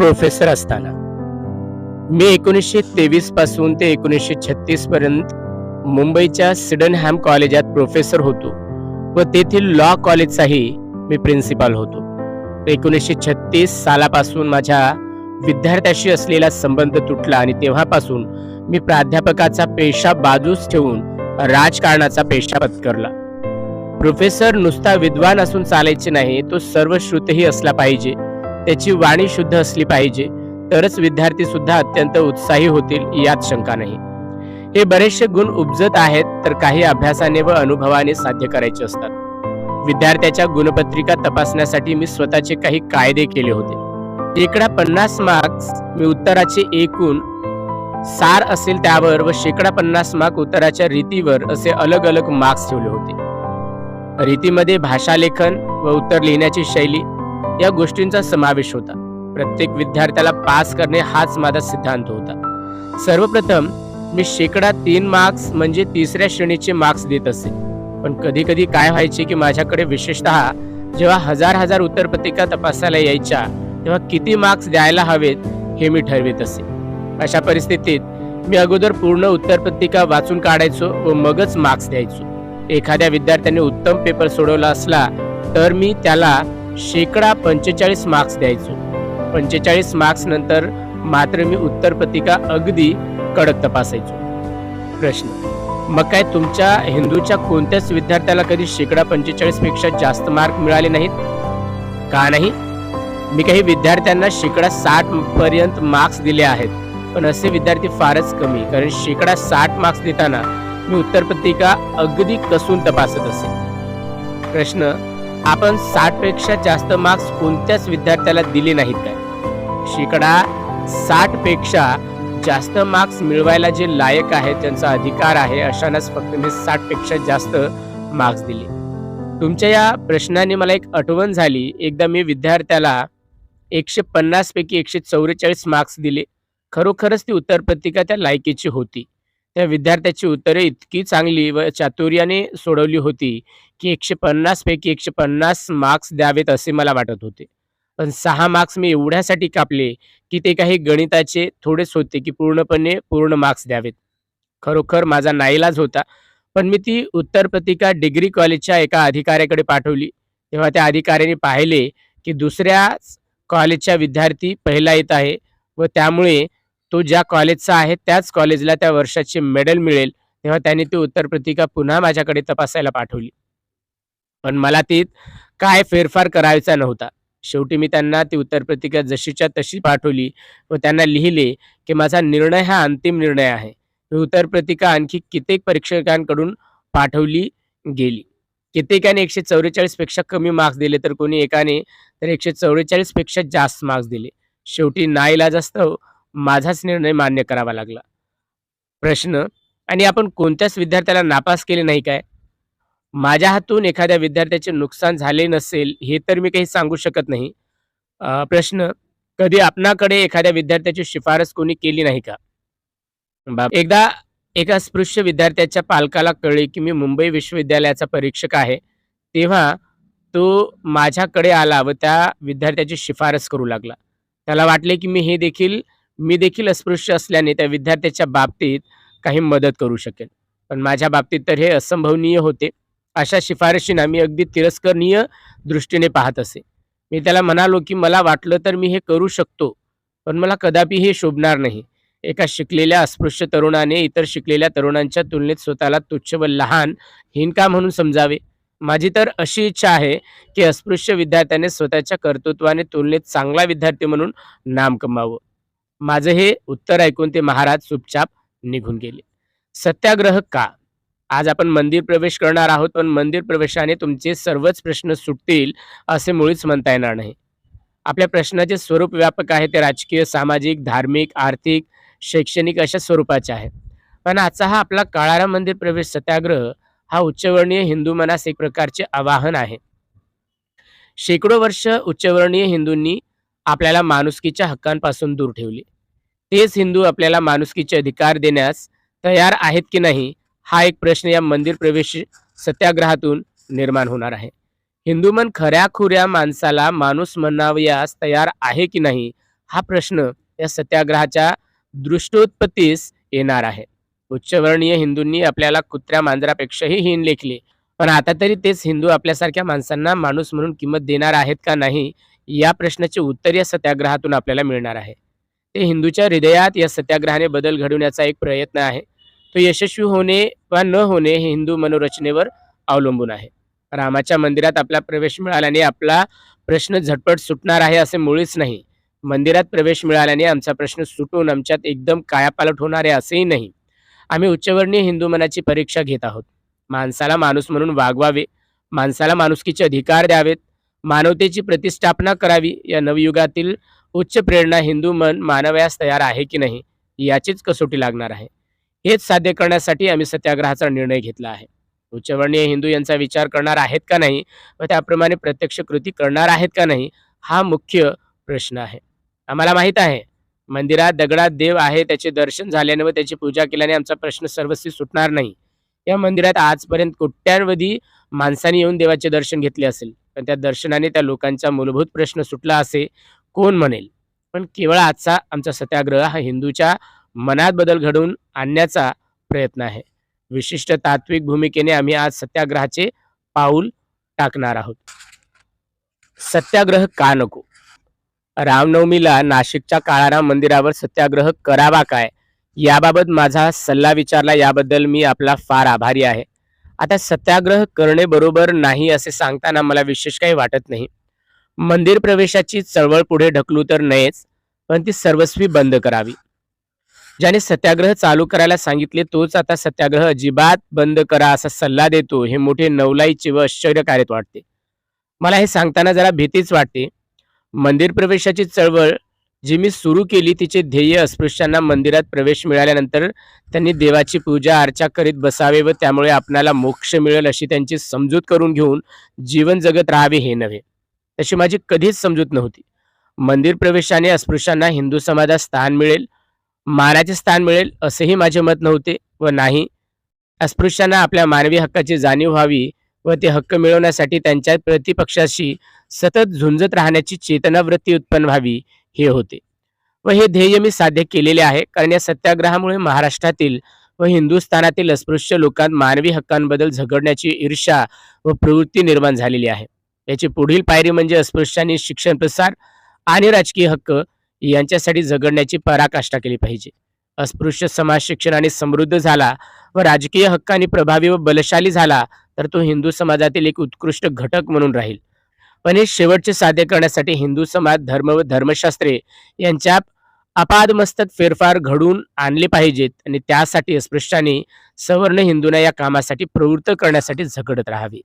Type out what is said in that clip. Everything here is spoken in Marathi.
प्रोफेसर असताना. मी एकोणीसशे तेवीसपासून ते एकोणीसशे छत्तीस पर्यंत मुंबईच्या सिडनहॅम कॉलेजात प्रोफेसर होतो व तेथील लॉ कॉलेजचाही मी प्रिन्सिपाल होतो. एकोणीसशे छत्तीस सालापासून माझ्या विद्यार्थ्याशी असलेला संबंध तुटला आणि तेव्हापासून मी प्राध्यापकाचा पेशा बाजूस ठेवून राजकारणाचा पेशा पत्करला. प्रोफेसर नुसता विद्वान असून चालायचे नाही तो सर्वश्रुतही असला पाहिजे. त्याची वाणी शुद्ध असली पाहिजे तरच विद्यार्थी सुद्धा अत्यंत उत्साही होतील यात शंका नाही. हे बरेचसे गुण उपजत आहेत तर काही अभ्यासाने व अनुभवाने साध्य करायचे असतात. विद्यार्थ्याच्या गुणपत्रिका तपासण्यासाठी मी स्वतःचे काही कायदे केले होते. एकडा पन्नास मार्क्स मी उत्तराचे एकूण सार असेल त्यावर व शेकडा पन्नास मार्क उत्तराच्या रीतीवर असे अलग अलग मार्क्स ठेवले होते. रीतीमध्ये भाषालेखन व उत्तर लिहिण्याची शैली या गोष्टींचा समावेश होता. प्रत्येक विद्यार्थ्याला पास करणे हाच माझा सिद्धांत होता. सर्वप्रथम मी शेकडा तीन मार्क्स म्हणजे तिसऱ्या श्रेणीचे मार्क्स देत असे. पण कधी कधी काय व्हायचे की माझ्याकडे विशेषतः जेव्हा हजार हजार उत्तरपत्रिका तपासायला यायच्या तेव्हा किती मार्क्स द्यायला हवेत हे मी ठरवित असे. अशा परिस्थितीत मी अगोदर पूर्ण उत्तरपत्रिका वाचून काढायचो व मगच मार्क्स द्यायचो. एखाद्या विद्यार्थ्याने उत्तम पेपर सोडवला असला तर मी त्याला शेकडा पंचेचाळीस मार्क्स द्यायचो. पंचेचाळीस मार्क्स नंतर मात्र मी उत्तरपत्रिका अगदी कडक तपासायचो. प्रश्न मग काय तुमच्या हिंदूच्या कोणत्याच विद्यार्थ्याला कधी शेकडा पंचेचाळीसपेक्षा जास्त मार्क मिळाले नाहीत? का नाही? मी काही विद्यार्थ्यांना शेकडा साठ पर्यंत मार्क्स दिले आहेत पण असे विद्यार्थी फारच कमी कारण शेकडा साठ मार्क्स देताना मी उत्तरपत्रिका अगदी कसून तपासत असे. प्रश्न आपण साठपेक्षा जास्त मार्क्स कोणत्याच विद्यार्थ्याला दिले नाहीत काय? शेकडा साठपेक्षा जास्त मार्क्स मिळवायला जे लायक आहे त्यांचा अधिकार आहे अशांनाच फक्त मी साठपेक्षा जास्त मार्क्स दिले. तुमच्या या प्रश्नाने मला एक आठवण झाली. एकदा मी विद्यार्थ्याला एकशे पन्नास पैकी एकशे चौवेचाळीस मार्क्स दिले. खरोखरच ती उत्तरपत्रिका त्या लायकीची होती. त्या विद्यार्थ्याची उत्तरे इतकी चांगली व चातुर्याने सोडवली होती की एकशे पन्नासपैकी एकशे पन्नास मार्क्स द्यावेत असे मला वाटत होते. पण सहा मार्क्स मी एवढ्यासाठी कापले की ते काही गणिताचे थोडेच होते की पूर्णपणे पूर्ण मार्क्स द्यावेत. खरोखर माझा नाईलाज होता. पण मी ती उत्तरपत्रिका डिग्री कॉलेजच्या एका अधिकाऱ्याकडे पाठवली. तेव्हा त्या अधिकाऱ्याने पाहिले की दुसऱ्या कॉलेजच्या विद्यार्थी पहिला येत आहे व त्यामुळे तो ज्या कॉलेजचा आहे त्याच कॉलेजला त्या वर्षाचे मेडल मिळेल तेव्हा त्याने ती उत्तरपत्रिका पुन्हा माझ्याकडे तपासायला पाठवली. पण मला ती काय फेरफार करायचा नव्हता. शेवटी मी त्यांना ती उत्तरपत्रिका जशीच्या तशी पाठवली व त्यांना लिहिले की माझा निर्णय हा अंतिम निर्णय आहे. ही उत्तरपत्रिका आणखी कित्येक परीक्षकांकडून पाठवली गेली. कित्येकाने एकशे चौवेचाळीसपेक्षा कमी मार्क्स दिले तर कोणी एकाने तर एकशे चौवेचाळीसपेक्षा जास्त मार्क्स दिले. शेवटी नाईलाजास्तव माझाच निर्णय मान्य करावा लागला. प्रश्न आणि आपण कोणत्याच विद्यार्थ्याला नापास केले नाही काय? माझ्या हातून एखाद्या विद्यार्थ्याचे नुकसान झाले नसेल हे तर मी काही सांगू शकत नाही. प्रश्न कधी आपणाकडे एखाद्या विद्यार्थ्याची शिफारस कोणी केली नाही का? बाप एकदा एका स्पृश्य विद्यार्थ्याच्या पालकाला कळले की मी मुंबई विश्वविद्यालयाचा परीक्षक आहे तेव्हा तो माझ्याकडे आला व त्या विद्यार्थ्याची शिफारस करू लागला. त्याला वाटले की मी हे देखील मी देखील अस्पृश्य असल्याने त्या विद्यार्थ्याच्या बाबतीत काही मदत करू शकेन. पण माझ्या बाबतीत तर हे असंभवनीय होते. अशा शिफारशींना मी अगदी तिरस्करणीय दृष्टीने पाहत असे. मी त्याला म्हणालो की मला वाटलं तर मी हे करू शकतो पण मला कदापि हे शोभणार नाही. एका शिकलेल्या अस्पृश्य तरुणाने इतर शिकलेल्या तरुणांच्या तुलनेत स्वतःला तुच्छ व लहान हिनका म्हणून समजावे. माझी तर अशी इच्छा आहे की अस्पृश्य विद्यार्थ्याने स्वतःच्या कर्तृत्वाने तुलनेत चांगला विद्यार्थी म्हणून नाम कमावं. माझं हे उत्तर ऐकून ते महाराज चुपचाप निघून गेले. सत्याग्रह का? आज आपण मंदिर प्रवेश करणार आहोत पण मंदिर प्रवेशाने तुमचे सर्वच प्रश्न सुटतील असे मुळीच म्हणता येणार नाही. आपल्या प्रश्नाचे स्वरूप व्यापक आहे ते राजकीय सामाजिक धार्मिक आर्थिक शैक्षणिक अशा स्वरूपाचे आहे पण आजचा हा आपला काळारा मंदिर प्रवेश सत्याग्रह हा उच्चवर्णीय हिंदू मनास एक प्रकारचे आवाहन आहे. शेकडो वर्ष उच्चवर्णीय हिंदूंनी आपल्याला माणुसकीच्या हक्कांपासून दूर ठेवले. तेच हिंदू आपल्याला माणुसकीचे अधिकार देण्यास तयार आहेत की नाही हा एक प्रश्न या मंदिर प्रवेश सत्याग्रहातून निर्माण होणार आहे. हिंदू मन खऱ्याखुऱ्या माणसाला माणूस म्हणावयास तयार आहे की नाही हा प्रश्न या सत्याग्रहाच्या दृष्टोत्पत्तीस येणार आहे. उच्चवर्णीय हिंदूंनी आपल्याला कुत्र्या मांजरापेक्षाही हीन लेखले. पण आता तरी तेच हिंदू आपल्यासारख्या माणसांना माणूस म्हणून किंमत देणार आहेत का नाही या प्रश्नाचे उत्तर या सत्याग्रहातून आपल्याला मिळणार आहे. ते हिंदूच्या हृदयात या सत्याग्रहाने बदल घडवण्याचा एक प्रयत्न आहे. तो यशस्वी होणे वा न होणे हे हिंदू मनोरचनेवर अवलंबून आहे. रामाच्या मंदिरात आपला प्रवेश मिळाल्याने आपला प्रश्न झटपट सुटणार आहे असे मुळीच नाही. मंदिरात प्रवेश मिळाल्याने आमचा प्रश्न सुटून आमच्यात एकदम कायापालट होणार आहे असेही नाही. आम्ही उच्चवर्णीय हिंदू मनाची परीक्षा घेत आहोत. माणसाला माणूस म्हणून वागवावे. माणसाला माणुसकीचे अधिकार द्यावेत. मानवतेची प्रतिष्ठापना करावी या नवयुगातील उच्च प्रेरणा हिंदू मन मानवयास तयार आहे की नाही याचीच कसोटी लागणार आहे. हेच साध्य करण्यासाठी आम्ही सत्याग्रहाचा निर्णय घेतला आहे. उच्चवर्णीय हिंदू यांचा विचार करणार आहेत का नाही व त्याप्रमाणे प्रत्यक्ष कृती करणार आहेत का नाही हा मुख्य प्रश्न आहे. आम्हाला माहीत आहे मंदिरात दगडात देव आहे त्याचे दर्शन झाल्याने व त्याची पूजा केल्याने आमचा प्रश्न सर्वस्वी सुटणार नाही. या मंदिरात आजपर्यंत कोट्यांवधी माणसांनी येऊन देवाचे दर्शन घेतले असेल. पण त्या दर्शनाने त्या लोकांचा मूलभूत प्रश्न सुटला असे कोण म्हणेल? पण केवळ आजचा आमचा सत्याग्रह हा हिंदूच्या मनात बदल घडवून आणण्याचा प्रयत्न आहे. विशिष्ट तात्विक भूमिकेने आम्ही आज सत्याग्रहाचे पाऊल टाकणार आहोत. सत्याग्रह का नको? रामनवमीला नाशिकच्या काळाराम मंदिरावर सत्याग्रह करावा काय? याबाबत माझा सल्ला विचारला याबद्दल मी आपला फार आभारी आहे. आता सत्याग्रह करणे बरोबर नाही असे सांगताना मला विशेष काही वाटत नाही. मंदिर प्रवेशाची चळवळ पुढे ढकलू तर नयेच पण ती सर्वस्वी बंद करावी. ज्याने सत्याग्रह चालू करायला सांगितले तोच आता सत्याग्रह अजिबात बंद करा असा सल्ला देतो हे मोठे नवलाईचे व आश्चर्यकारक वाटते. मला हे सांगताना जरा भीतीच वाटते. मंदिर प्रवेशाची चळवळ जी मी सुरू केली तिचे ध्येय अस्पृश्यांना मंदिरात प्रवेश मिळाल्यानंतर त्यांनी देवाची पूजा अर्चा करीत बसावे व त्यामुळे आपणाला मोक्ष मिळेल अशी त्यांची समजूत करून घेऊन जीवन जगत राहावे हे नव्हे. तशी माझी कधीच समजूत नव्हती. मंदिर प्रवेशाने अस्पृश्यांना हिंदू समाजात स्थान मिळेल मानाचे स्थान मिळेल असेही माझे मत नव्हते व नाही. अस्पृश्यांना आपल्या मानवी हक्काची जाणीव व्हावी व ते हक्क मिळवण्यासाठी त्यांच्या प्रतिपक्षाशी सतत झुंजत राहण्याची चेतनावृत्ती उत्पन्न व्हावी हे होते. व हे ध्येय मी साध्य केलेले आहे कारण या सत्याग्रहामुळे महाराष्ट्रातील व हिंदुस्थानातील अस्पृश्य लोकांत मानवी हक्कांबद्दल झगडण्याची ईर्षा व प्रवृत्ती निर्माण झालेली आहे. याची पुढील पायरी म्हणजे अस्पृश्यांनी शिक्षण प्रसार आणि राजकीय हक्क यांच्यासाठी झगडण्याची पराकाष्ठा केली पाहिजे. अस्पृश्य समाज शिक्षणाने समृद्ध झाला व राजकीय हक्काने प्रभावी व बलशाली झाला तर तो हिंदू समाजातील एक उत्कृष्ट घटक म्हणून राहील. पण हे शेवटचे साध्य करण्यासाठी हिंदू समाज धर्म व धर्मशास्त्रे यांच्या अपादमस्तक फेरफार घडून आणले पाहिजेत आणि त्यासाठी अस्पृश्याने सवर्ण हिंदूंना या कामासाठी प्रवृत्त करण्यासाठी झगडत राहावे.